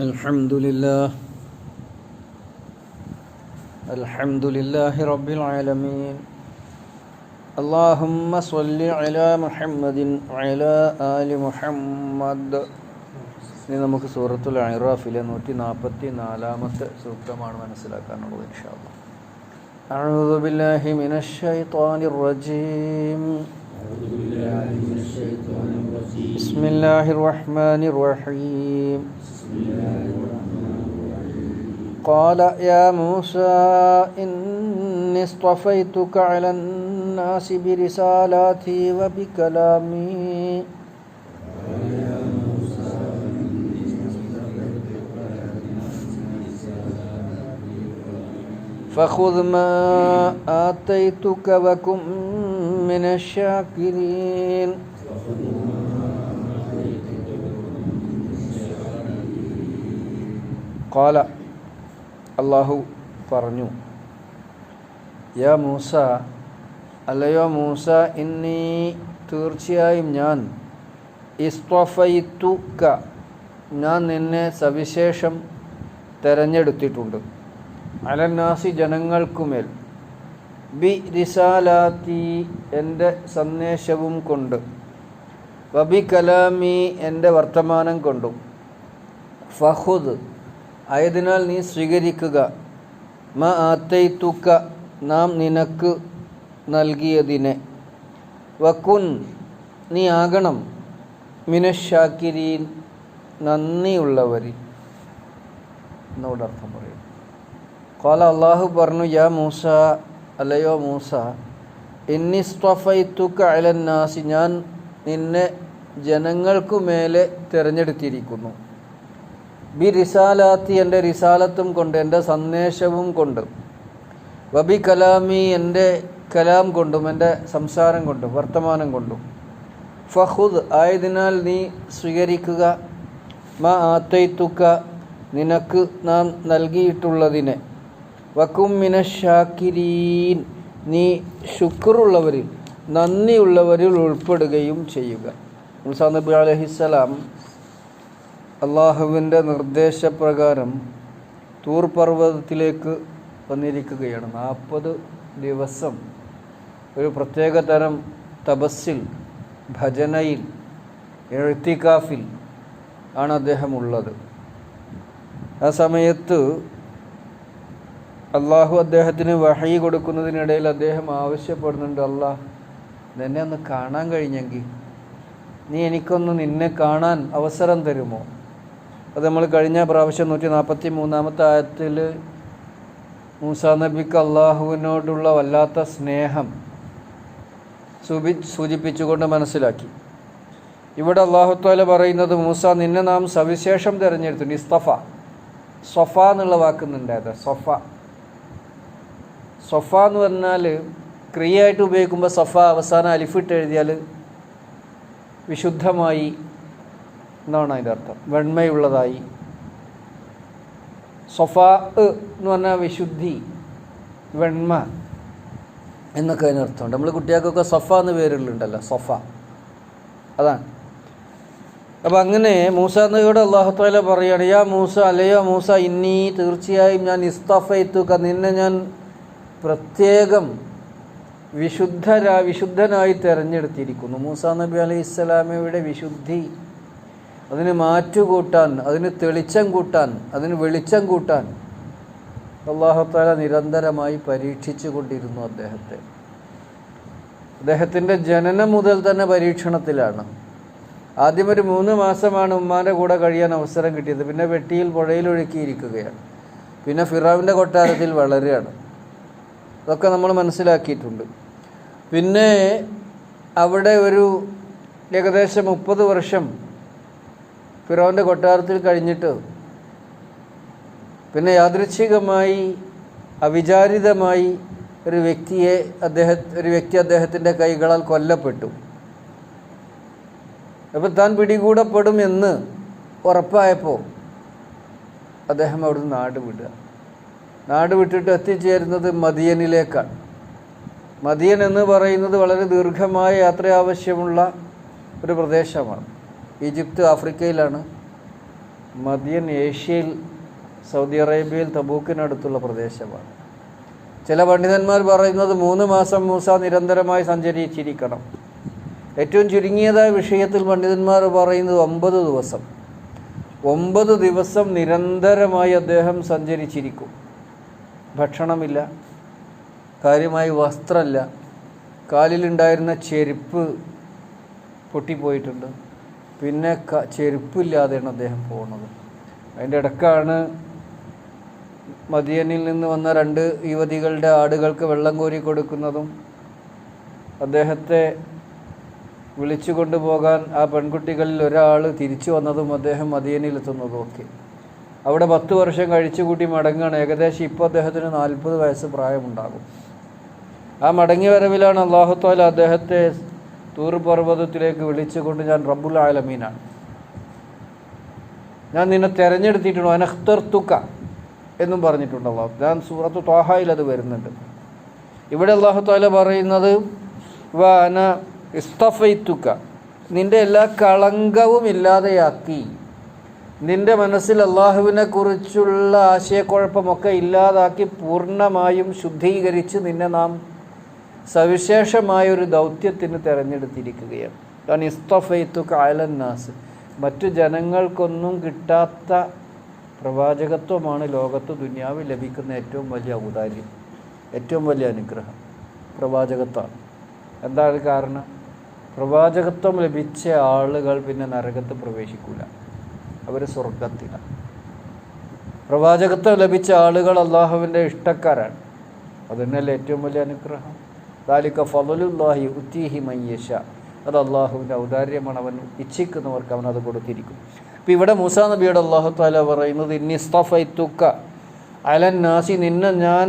الحمد لله الحمد لله رب العالمين اللهم صل على محمد وعلى آل محمد ഇനി നമുക്ക് സൂറത്തുൽ അറാഫിലെ നൂറ്റി നാൽപ്പത്തി നാലാമത്തെ സൂക്തമാണ് മനസ്സിലാക്കാനുള്ളത് ഇൻഷാല്ല أعوذ بالله من الشيطان الرجيم أعوذ بسم الله الرحمن الرحيم. قال يا موسى إني اصطفيتك على الناس برسالاتي وبكلامي. فخذ ما آتيتك وكن من الشاكرين وخذ ما آتيتك قال അള്ളാഹു പറഞ്ഞു യാ മൂസ അല്ലയോ മൂസ ഇന്നീ തീർച്ചയായും ഞാൻ ഇസ്ത്വഫൈത്തുക ഞാൻ നിന്നെ സവിശേഷം തെരഞ്ഞെടുത്തിട്ടുണ്ട് അലന്നാസി ജനങ്ങൾക്കുമേൽ. ബി റിസാലാത്തി എന്റെ സന്ദേശവും കൊണ്ട്. വബി കലാമി എന്റെ വർത്തമാനം കൊണ്ടും. ഫഹുദ് ആയതിനാൽ നീ സ്വീകരിക്കുക. മ ആത്തൈത്തുക്ക നാം നിനക്ക് നൽകിയതിനെ. വക്കുൻ നീ ആകണം. മിനഷാക്കിരീൻ നന്ദിയുള്ളവരിൽ. എന്നോട് അർത്ഥം പറയും. കോല അള്ളാഹു പറഞ്ഞു യാ മൂസ അല്ലയോ മൂസ ഇന്നിസ്തഫൈത്തുക്ക അലന്നാസി ഞാൻ നിന്നെ ജനങ്ങൾക്കു മേലെ തിരഞ്ഞെടുത്തിരിക്കുന്നു. ബി റിസാലാത്തി എന്റെ റിസാലത്തും കൊണ്ട് എന്റെ സന്ദേശവും കൊണ്ട് വബി കലാമി എന്റെ കലാം കൊണ്ടും എന്റെ സംസാരം കൊണ്ടും വർത്തമാനം കൊണ്ടും ഫഹുദ് ആയതിനാൽ നീ സ്വീകരിക്കുക. മാ ആത്തൈത്തുക്ക നിനക്ക് നാം നൽകിയിട്ടുള്ളതിനെ വക്കും മിനശാക്കിരീൻ നീ ശുക്റുള്ളവരിൽ നന്ദിയുള്ളവരിൽ ഉൾപ്പെടുകയും ചെയ്യുക. മുസാ നബി അലഹിസ്സലാം അള്ളാഹുവിന്റെ നിർദ്ദേശപ്രകാരം തൂർ പർവതത്തിലേക്ക് വന്നിരിക്കുകയാണ്. നാൽപ്പത് ദിവസം ഒരു പ്രത്യേക തരം തപസ്സിൽ ഭജനയിൽ എഴുത്തിക്കാഫിൽ ആണ് അദ്ദേഹം ഉള്ളത്. ആ സമയത്ത് അള്ളാഹു അദ്ദേഹത്തിന് വഹി കൊടുക്കുന്നതിനിടയിൽ അദ്ദേഹം ആവശ്യപ്പെടുന്നുണ്ട് അള്ളാഹ് നിന്നെ ഒന്ന് കാണാൻ കഴിഞ്ഞെങ്കിൽ നീ എനിക്കൊന്ന് നിന്നെ കാണാൻ അവസരം തരുമോ? അത് നമ്മൾ കഴിഞ്ഞ പ്രാവശ്യം നൂറ്റി നാൽപ്പത്തി മൂന്നാമത്തെ ആയത്തിൽ മൂസാ നബിക്ക് അള്ളാഹുവിനോടുള്ള വല്ലാത്ത സ്നേഹം സൂചി സൂചിപ്പിച്ചുകൊണ്ട് മനസ്സിലാക്കി. ഇവിടെ അള്ളാഹുത്താല പറയുന്നത് മൂസ നിന്നെ നാം സവിശേഷം തിരഞ്ഞെടുത്തു നിസ്തഫ സൊഫ എന്നുള്ള വാക്കുന്നുണ്ടായത് സൊഫ. സൊഫ എന്ന് പറഞ്ഞാൽ ക്രിയയായിട്ട് ഉപയോഗിക്കുമ്പോൾ സൊഫ അവസാനം അലിഫിട്ട് എഴുതിയാൽ വിശുദ്ധമായി എന്നാണ് അതിന്റെ അർത്ഥം. വെണ്മയുള്ളതായി. സൊഫ എന്ന് പറഞ്ഞാൽ വിശുദ്ധി വെണ്മ എന്നൊക്കെ അതിന് അർത്ഥമുണ്ട്. നമ്മൾ കുട്ടികൾക്കൊക്കെ സൊഫ എന്ന് പേരുള്ളുണ്ടല്ലോ സൊഫ. അതാണ്. അപ്പം അങ്ങനെ മൂസ എന്നയോട് അള്ളാഹുത്താല പറയുകയാണ് യാ മൂസ അല്ലയോ മൂസ ഇന്നീ തീർച്ചയായും ഞാൻ ഇസ്തഫയത്തുക നിന്നെ ഞാൻ പ്രത്യേകം വിശുദ്ധരാ വിശുദ്ധനായി തിരഞ്ഞെടുത്തിരിക്കുന്നു. മൂസ നബി അലൈഹി ഇസ്ലാമയുടെ വിശുദ്ധി അതിന് മാറ്റുകൂട്ടാൻ അതിന് തെളിച്ചം കൂട്ടാൻ അതിന് വെളിച്ചം കൂട്ടാൻ അള്ളാഹുത്താല നിരന്തരമായി പരീക്ഷിച്ചു കൊണ്ടിരുന്നു അദ്ദേഹത്തെ. അദ്ദേഹത്തിന്റെ ജനനം മുതൽ തന്നെ പരീക്ഷണത്തിലാണ്. ആദ്യം ഒരു മൂന്ന് മാസമാണ് ഉമ്മാന്റെ കൂടെ കഴിയാൻ അവസരം കിട്ടിയത്. പിന്നെ വെട്ടിയിൽ പുഴയിൽ പുഴയിലൊഴുക്കിയിരിക്കുകയാണ് പിന്നെ ഫിറാവിന്റെ കൊട്ടാരത്തിൽ വളരുകയാണ്. ഇതൊക്കെ നമ്മൾ മനസ്സിലാക്കിയിട്ടുണ്ട്. പിന്നെ അവിടെ ഒരു ഏകദേശം മുപ്പത് വർഷം ഫിറോന്റെ കൊട്ടാരത്തിൽ കഴിഞ്ഞിട്ട് പിന്നെ യാദൃച്ഛികമായി അവിചാരിതമായി ഒരു വ്യക്തിയെ അദ്ദേഹ ഒരു വ്യക്തി അദ്ദേഹത്തിന്റെ കൈകളാൽ കൊല്ലപ്പെട്ടു. അപ്പോൾ താൻ പിടികൂടപ്പെടും എന്ന് ഉറപ്പായപ്പോൾ അദ്ദേഹം അവിടുന്ന് നാട് വിടുക. നാട് വിട്ടിട്ട് എത്തിച്ചേരുന്നത് മദിയനിലേക്കാണ്. മദിയൻ എന്ന് പറയുന്നത് വളരെ ദീർഘമായ യാത്ര ആവശ്യമുള്ള ഒരു പ്രദേശമാണ്. ഈജിപ്ത് ആഫ്രിക്കയിലാണ്. മദിയൻ ഏഷ്യയിൽ സൗദി അറേബ്യയിൽ തബൂക്കിനടുത്തുള്ള പ്രദേശമാണ്. ചില പണ്ഡിതന്മാർ പറയുന്നത് മൂന്ന് മാസം മൂസ നിരന്തരമായി സഞ്ചരിച്ചിരിക്കണം. ഏറ്റവും ചുരുങ്ങിയതായ വിഷയത്തിൽ പണ്ഡിതന്മാർ പറയുന്നത് ഒമ്പത് ദിവസം. ഒമ്പത് ദിവസം നിരന്തരമായി അദ്ദേഹം സഞ്ചരിച്ചിരിക്കും. ഭക്ഷണമില്ല. കാര്യമായി വസ്ത്രമല്ല കാലിലുണ്ടായിരുന്ന ചെരുപ്പ് പൊട്ടിപ്പോയിട്ടുണ്ട്. പിന്നെ ക ചെരുപ്പില്ലാതെയാണ് അദ്ദേഹം പോകുന്നത്. അതിന്റെ ഇടക്കാണ് മദിയനിൽ നിന്ന് വന്ന രണ്ട് യുവതികളുടെ ആടുകൾക്ക് വെള്ളം കോരി കൊടുക്കുന്നതും അദ്ദേഹത്തെ വിളിച്ചു കൊണ്ടുപോകാൻ ആ പെൺകുട്ടികളിൽ ഒരാൾ തിരിച്ചു വന്നതും അദ്ദേഹം മദിയനിലെത്തുന്നതും ഒക്കെ. അവിടെ പത്ത് വർഷം കഴിച്ചു കൂട്ടി മടങ്ങുകയാണ്. ഏകദേശം ഇപ്പോൾ അദ്ദേഹത്തിന് നാൽപ്പത് വയസ്സ് പ്രായമുണ്ടാകും. ആ മടങ്ങി വരവിലാണ് അള്ളാഹുത്താല അദ്ദേഹത്തെ തൂർ പർവതത്തിലേക്ക് വിളിച്ചുകൊണ്ട് ഞാൻ റബ്ബുൽ ആലമീനാണ്. ഞാൻ നിന്നെ തിരഞ്ഞെടുത്തിട്ടുണ്ട്. അനഖ്തർത്തുക്ക എന്നും പറഞ്ഞിട്ടുണ്ട് അള്ളാഹു ഞാൻ സൂറത്ത് ത്വാഹയിൽ അത് വരുന്നുണ്ട്. ഇവിടെ അള്ളാഹുത്താല പറയുന്നത് വാന ഇസ്തഫൈത്തുക്ക നിന്റെ എല്ലാ കളങ്കവും ഇല്ലാതെയാക്കി. നിന്റെ മനസ്സിൽ അള്ളാഹുവിനെ കുറിച്ചുള്ള ആശയക്കുഴപ്പമൊക്കെ ഇല്ലാതാക്കി പൂർണമായും ശുദ്ധീകരിച്ച് നിന്നെ നാം സവിശേഷമായ ഒരു ദൗത്യത്തിന് തിരഞ്ഞെടുത്തിരിക്കുകയാണ്. കാരണം അയലന്നാസ് മറ്റു ജനങ്ങൾക്കൊന്നും കിട്ടാത്ത പ്രവാചകത്വമാണ് ലോകത്ത് ദുനിയാവ് ലഭിക്കുന്ന ഏറ്റവും വലിയ ഔദാര്യം ഏറ്റവും വലിയ അനുഗ്രഹം. പ്രവാചകത്വമാണ്. എന്താണ് കാരണം? പ്രവാചകത്വം ലഭിച്ച ആളുകൾ പിന്നെ നരകത്ത് പ്രവേശിക്കൂല. അവർ സ്വർഗത്തിലാണ് പ്രവാചകത്വം ലഭിച്ച ആളുകൾ അള്ളാഹുവിന്റെ ഇഷ്ടക്കാരാണ്. അതുതന്നെയല്ലേ ഏറ്റവും വലിയ അനുഗ്രഹം? ദാലിക്ക ഫലുല്ലാഹി ഉത്തീഹി മയ്യഷ അത് അള്ളാഹുവിന്റെ ഔദാര്യമാണ്. അവൻ ഇച്ഛിക്കുന്നവർക്ക് അവൻ അത് കൊടുത്തിരിക്കും. അപ്പോൾ ഇവിടെ മൂസാ നബിയോട് അള്ളാഹു താല പറയുന്നത് ഇന്നിസ്തഫൈത്തുക്ക അലൻ നാസി. നിന്നെ ഞാൻ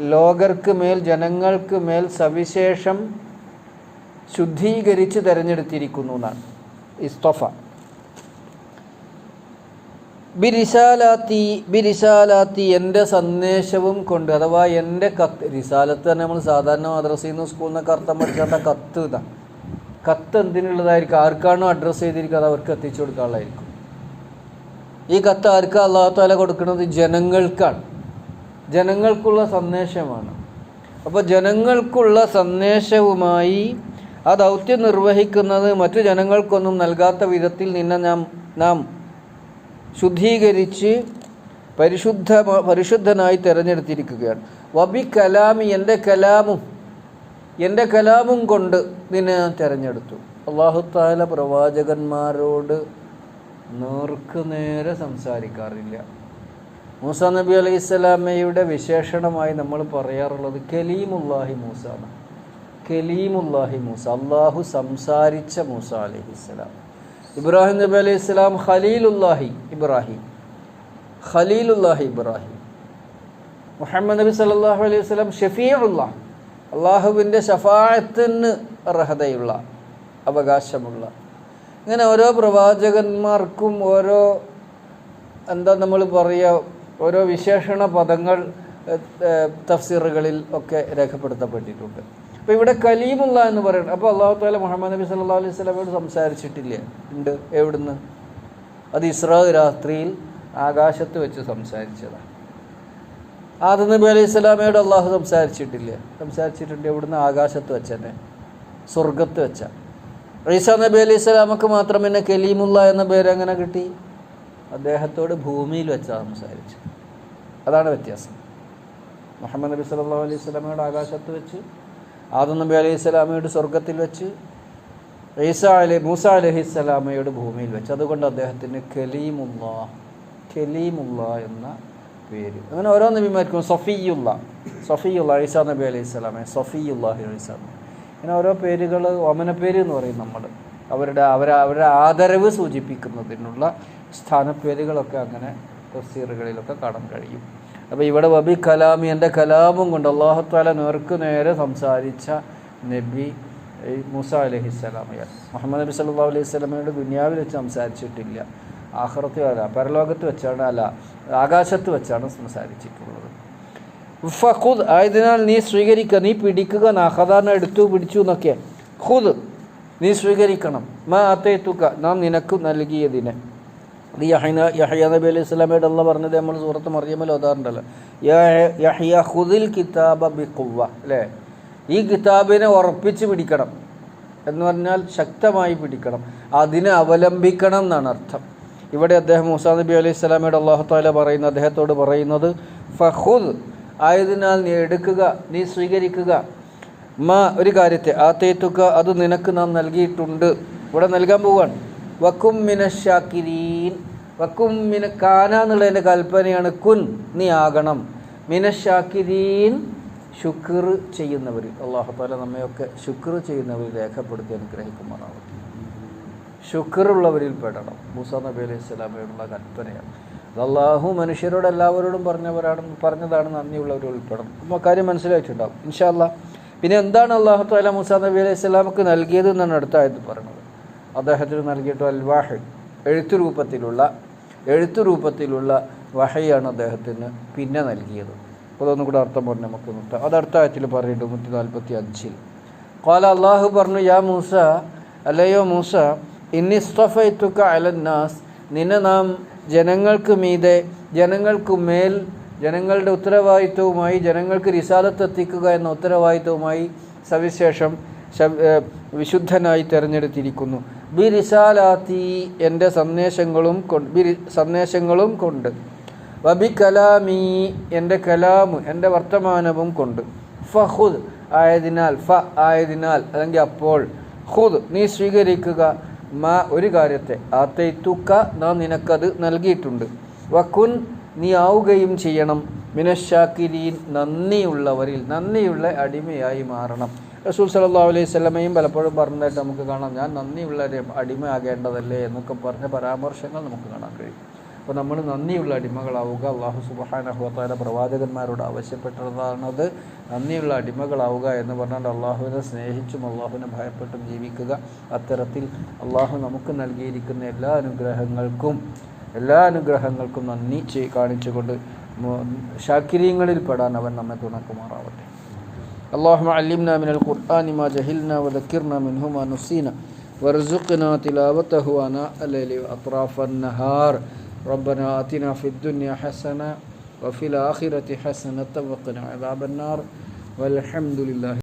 ലോകർക്ക് മേൽ ജനങ്ങൾക്ക് മേൽ സവിശേഷം ശുദ്ധീകരിച്ച് തിരഞ്ഞെടുത്തിരിക്കുന്നു എന്നാണ്. ഇസ്തഫ. ബിരിസാലാത്തി ബിരിശാലാത്തി എന്റെ സന്ദേശവും കൊണ്ട് അഥവാ എന്റെ കത്ത് റിസാലത്ത് തന്നെ നമ്മൾ സാധാരണ മദ്രസയിൽ നിന്ന് സ്കൂളിൽ നിന്നൊക്കെ അർത്ഥം പഠിച്ചാത്ത കത്ത് ഇതാണ് കത്ത് എന്തിനുള്ളതായിരിക്കും? ആർക്കാണോ അഡ്രസ്സ് ചെയ്തിരിക്കുക അത് അവർക്ക് എത്തിച്ചു കൊടുക്കാനുള്ളതായിരിക്കും. ഈ കത്ത് ആർക്കാ അല്ലാഹുതാല കൊടുക്കുന്നത്? ജനങ്ങൾക്കാണ്. ജനങ്ങൾക്കുള്ള സന്ദേശമാണ്. അപ്പോൾ ജനങ്ങൾക്കുള്ള സന്ദേശവുമായി ആ ദൗത്യം നിർവഹിക്കുന്നത് മറ്റു ജനങ്ങൾക്കൊന്നും നൽകാത്ത വിധത്തിൽ നിന്നെ നാം നാം ശുദ്ധീകരിച്ച് പരിശുദ്ധ പരിശുദ്ധനായി തിരഞ്ഞെടുത്തിരിക്കുകയാണ്. വബി കലാമി എന്റെ കലാമും എന്റെ കലാമും കൊണ്ട് നിന്നെ ഞാൻ തിരഞ്ഞെടുത്തു. അള്ളാഹുത്താല പ്രവാചകന്മാരോട് നേർക്ക് നേരെ സംസാരിക്കാറില്ല. മൂസ നബി അലൈഹി സ്വലാമയുടെ വിശേഷണമായി നമ്മൾ പറയാറുള്ളത് കലീമുല്ലാഹി മൂസ ആണ് കലീമുല്ലാഹി മൂസ അള്ളാഹു സംസാരിച്ച മൂസ അലൈഹിസ്സലാം ഇബ്രാഹിം നബി അലൈഹി സ്വലാം ഖലീലുല്ലാഹി ഇബ്രാഹിം. ഖലീലുല്ലാഹി ഇബ്രാഹിം. മുഹമ്മദ് നബി സല്ലല്ലാഹു അലൈഹി വസല്ലം ഷഫീഉള്ള അള്ളാഹുവിന്റെ ഷഫായത്തിന് അർഹതയുള്ള അവകാശമുള്ള. ഇങ്ങനെ ഓരോ പ്രവാചകന്മാർക്കും ഓരോ എന്താ നമ്മൾ പറയുക ഓരോ വിശേഷണ പദങ്ങൾ തഫ്സീറുകളിൽ ഒക്കെ രേഖപ്പെടുത്തപ്പെട്ടിട്ടുണ്ട്. അപ്പോൾ ഇവിടെ കലീമുള്ള എന്ന് പറയുന്നത്. അപ്പോൾ അള്ളാഹു താല മുഹമ്മദ് നബി സല്ലാ അലൈഹി സ്വലമോട് സംസാരിച്ചിട്ടില്ല? ഉണ്ട്. എവിടുന്ന്? അത് ഇസ്രാ രാത്രിയിൽ ആകാശത്ത് വെച്ച് സംസാരിച്ചതാണ് ആദ നബി അലൈഹി സ്വലാമയോട് അള്ളാഹു സംസാരിച്ചിട്ടില്ല? സംസാരിച്ചിട്ടുണ്ട് എവിടുന്ന്? ആകാശത്ത് വെച്ച് തന്നെ. സ്വർഗത്ത് വെച്ച. ഈസാ നബി അലൈഹി സ്വലാമക്ക് മാത്രം എന്നെ കലീമുള്ള എന്ന പേര് എങ്ങനെ കിട്ടി? അദ്ദേഹത്തോട് ഭൂമിയിൽ വെച്ചാണ് സംസാരിച്ചത്. അതാണ് വ്യത്യാസം. മുഹമ്മദ് നബി സല്ലല്ലാഹു അലൈഹി സ്വലാമയോട് ആകാശത്ത് വെച്ച് ആദം നബി അലൈഹി സ്വലാമയോട് സ്വർഗത്തിൽ വെച്ച് ഈസ അലി മൂസ അലഹി സ്വലാമയുടെ ഭൂമിയിൽ വെച്ച്. അതുകൊണ്ട് അദ്ദേഹത്തിന് കലീമുള്ള കലീമുള്ള എന്ന പേര്. അങ്ങനെ ഓരോ നബിമാർക്കും സഫിയുള്ള സഫിയുള്ള ഈസാ നബി അലൈഹി സ്വലാമെ സഫിയുല്ലാഹി ഈസാ ഇങ്ങനെ ഓരോ പേരുകൾ ഓമനപ്പേര് എന്ന് പറയും നമ്മൾ അവരുടെ അവരെ അവരുടെ ആദരവ് സൂചിപ്പിക്കുന്നതിനുള്ള സ്ഥാനപ്പേരുകളൊക്കെ അങ്ങനെ തഫ്സീറുകളിലൊക്കെ കാണാൻ കഴിയും. അപ്പോൾ ഇവിടെ വബി കലാമി എന്റെ കലാമും കൊണ്ട് അള്ളാഹുത്താല നേർക്ക് നേരെ സംസാരിച്ച നബി മൂസ അലഹിസ്സലാമയാണ് മുഹമ്മദ് നബി സല്ലാ അലൈഹി സ്വലമയുടെ ദുനിയാവിൽ വെച്ച് സംസാരിച്ചിട്ടില്ല. ആഹ്റത്തിൽ അല്ല പരലോകത്ത് വെച്ചാണ് അല്ല ആകാശത്ത് വെച്ചാണ് സംസാരിച്ചിട്ടുള്ളത്. ഫഖുദ് ആയതിനാൽ നീ സ്വീകരിക്കുക നീ പിടിക്കുക നാഹദാന എടുത്തു പിടിച്ചു എന്നൊക്കെ. ഖുദ് നീ സ്വീകരിക്കണം. മാ അത്തേത്തുക നാം നിനക്ക് നൽകിയതിനെ ഇത് യഹ്ന യഹ്യ നബി അലൈഹി സ്വലാമയുടെ അല്ല പറഞ്ഞത് നമ്മൾ സൂറത്ത് മറിയമ്മൽ ഓതാറുണ്ടല്ലോ. യഹ്യ കിതാബ ബി കുവ അല്ലേ? ഈ കിതാബിനെ ഉറപ്പിച്ച് പിടിക്കണം എന്ന് പറഞ്ഞാൽ ശക്തമായി പിടിക്കണം. അതിനെ അവലംബിക്കണം എന്നാണ് അർത്ഥം. ഇവിടെ അദ്ദേഹം മൂസാ നബി അലൈഹി സ്വലാമയുടെ അള്ളാഹുത്താല പറയുന്നത് പറയുന്ന അദ്ദേഹത്തോട് പറയുന്നത് ഫഹുദ് ആയതിനാൽ നീ എടുക്കുക നീ സ്വീകരിക്കുക. മാ ഒരു കാര്യത്തെ ആ തേത്തുക്ക അത് നിനക്ക് നാം നൽകിയിട്ടുണ്ട്. ഇവിടെ നൽകാൻ പോവാണ്. വക്കും മിനശാക്കിരീൻ വക്കും മിന കാന എന്നുള്ളതിന്റെ കൽപ്പനയാണ് കുൻ നീ ആകണം. മിനശാക്കിരീൻ ശുക്ർ ചെയ്യുന്നവർ അള്ളാഹു താല നമ്മയൊക്കെ ശുക്ർ ചെയ്യുന്നവർ രേഖപ്പെടുത്തി അനുഗ്രഹിക്കുമാറാവും ശുക്റുള്ളവരിൽ പെടണം. മൂസ നബി അലൈഹി സ്വലാമയോടുള്ള കൽപ്പനയാണ്. അള്ളാഹു മനുഷ്യരോട് എല്ലാവരോടും പറഞ്ഞവരാണ് പറഞ്ഞതാണ് നന്ദിയുള്ളവർ ഉൾപ്പെടണം അപ്പോൾ കാര്യം മനസ്സിലായിട്ടുണ്ടാവും. ഇൻഷാല്ല പിന്നെ എന്താണ് അള്ളാഹു താല മൂസ നബി അലൈഹി സ്വലാമക്ക് നൽകിയത് എന്നാണ് അടുത്ത ആയത് പറയുന്നത് അദ്ദേഹത്തിന് നൽകിയിട്ട് അൽവാഹ് എഴുത്തു രൂപത്തിലുള്ള എഴുത്തു രൂപത്തിലുള്ള വഹയാണ് അദ്ദേഹത്തിന് പിന്നെ നൽകിയത്. അതൊന്നും കൂടെ അർത്ഥം പറഞ്ഞു നമുക്ക് നിർത്താം. അത് അടുത്ത ആയത്തിൽ പറയുന്നുണ്ട് നൂറ്റി നാൽപ്പത്തി അഞ്ചിൽ കോല അള്ളാഹു പറഞ്ഞു യാ മൂസ അല്ലയോ മൂസ ഇന്നിസ്തഫൈത്തുക്ക അലന്നാസ് നിന്നെ നാം ജനങ്ങൾക്ക് മീതെ ജനങ്ങൾക്ക് മേൽ ജനങ്ങളുടെ ഉത്തരവാദിത്വവുമായി ജനങ്ങൾക്ക് റിസാലത്ത് എത്തിക്കുക എന്ന ഉത്തരവാദിത്വവുമായി സവിശേഷം വിശുദ്ധനായി തിരഞ്ഞെടുത്തിരിക്കുന്നു. ബി റിസാലാത്തി എന്റെ സന്ദേശങ്ങളും കൊണ്ട് ബിരി സന്ദേശങ്ങളും കൊണ്ട്. വബി കലാമി എന്റെ കലാമു എന്റെ വർത്തമാനവും കൊണ്ട്. ഫഹുദ് ആയതിനാൽ ഫ ആയതിനാൽ അല്ലെങ്കിൽ അപ്പോൾ. ഹുദ് നീ സ്വീകരിക്കുക. മാ ഒരു കാര്യത്തെ. ആത്തൈത്തുക്ക നാം നിനക്കത് നൽകിയിട്ടുണ്ട്. വക്കുൻ നീ ആവുകയും ചെയ്യണം. മിനശാക്കിരീൻ നന്ദിയുള്ളവരിൽ നന്ദിയുള്ള അടിമയായി മാറണം. റസൂൽ സല്ലല്ലാഹു അലൈഹി സ്വലമയും പലപ്പോഴും പറഞ്ഞതായിട്ട് നമുക്ക് കാണാം. ഞാൻ നന്ദിയുള്ള അടിമയാകേണ്ടതല്ലേ എന്നൊക്കെ പറഞ്ഞ പരാമർശങ്ങൾ നമുക്ക് കാണാൻ കഴിയും. അപ്പോൾ നമ്മൾ നന്ദിയുള്ള അടിമകളാവുക അള്ളാഹു സുബഹാനഹുത്താല പ്രവാചകന്മാരോട് ആവശ്യപ്പെട്ടതാണത്. നന്ദിയുള്ള അടിമകളാവുക എന്ന് പറഞ്ഞാൽ അള്ളാഹുവിനെ സ്നേഹിച്ചും അള്ളാഹുവിനെ ഭയപ്പെട്ടും ജീവിക്കുക. അത്തരത്തിൽ അള്ളാഹു നമുക്ക് നൽകിയിരിക്കുന്ന എല്ലാ അനുഗ്രഹങ്ങൾക്കും എല്ലാ അനുഗ്രഹങ്ങൾക്കും നന്ദി കാണിച്ചുകൊണ്ട് ഷാക്കിരീങ്ങളിൽ പെടാൻ അവൻ നമ്മെ തുണക്കുമാറാവട്ടെ اللهم علمنا من القرآن ما جهلنا وذكرنا منه ما نسينا وارزقنا تلاوته آناء الليل وأطراف النهار ربنا آتنا في الدنيا حسنة وفي الآخرة حسنة وقنا عذاب النار والحمد لله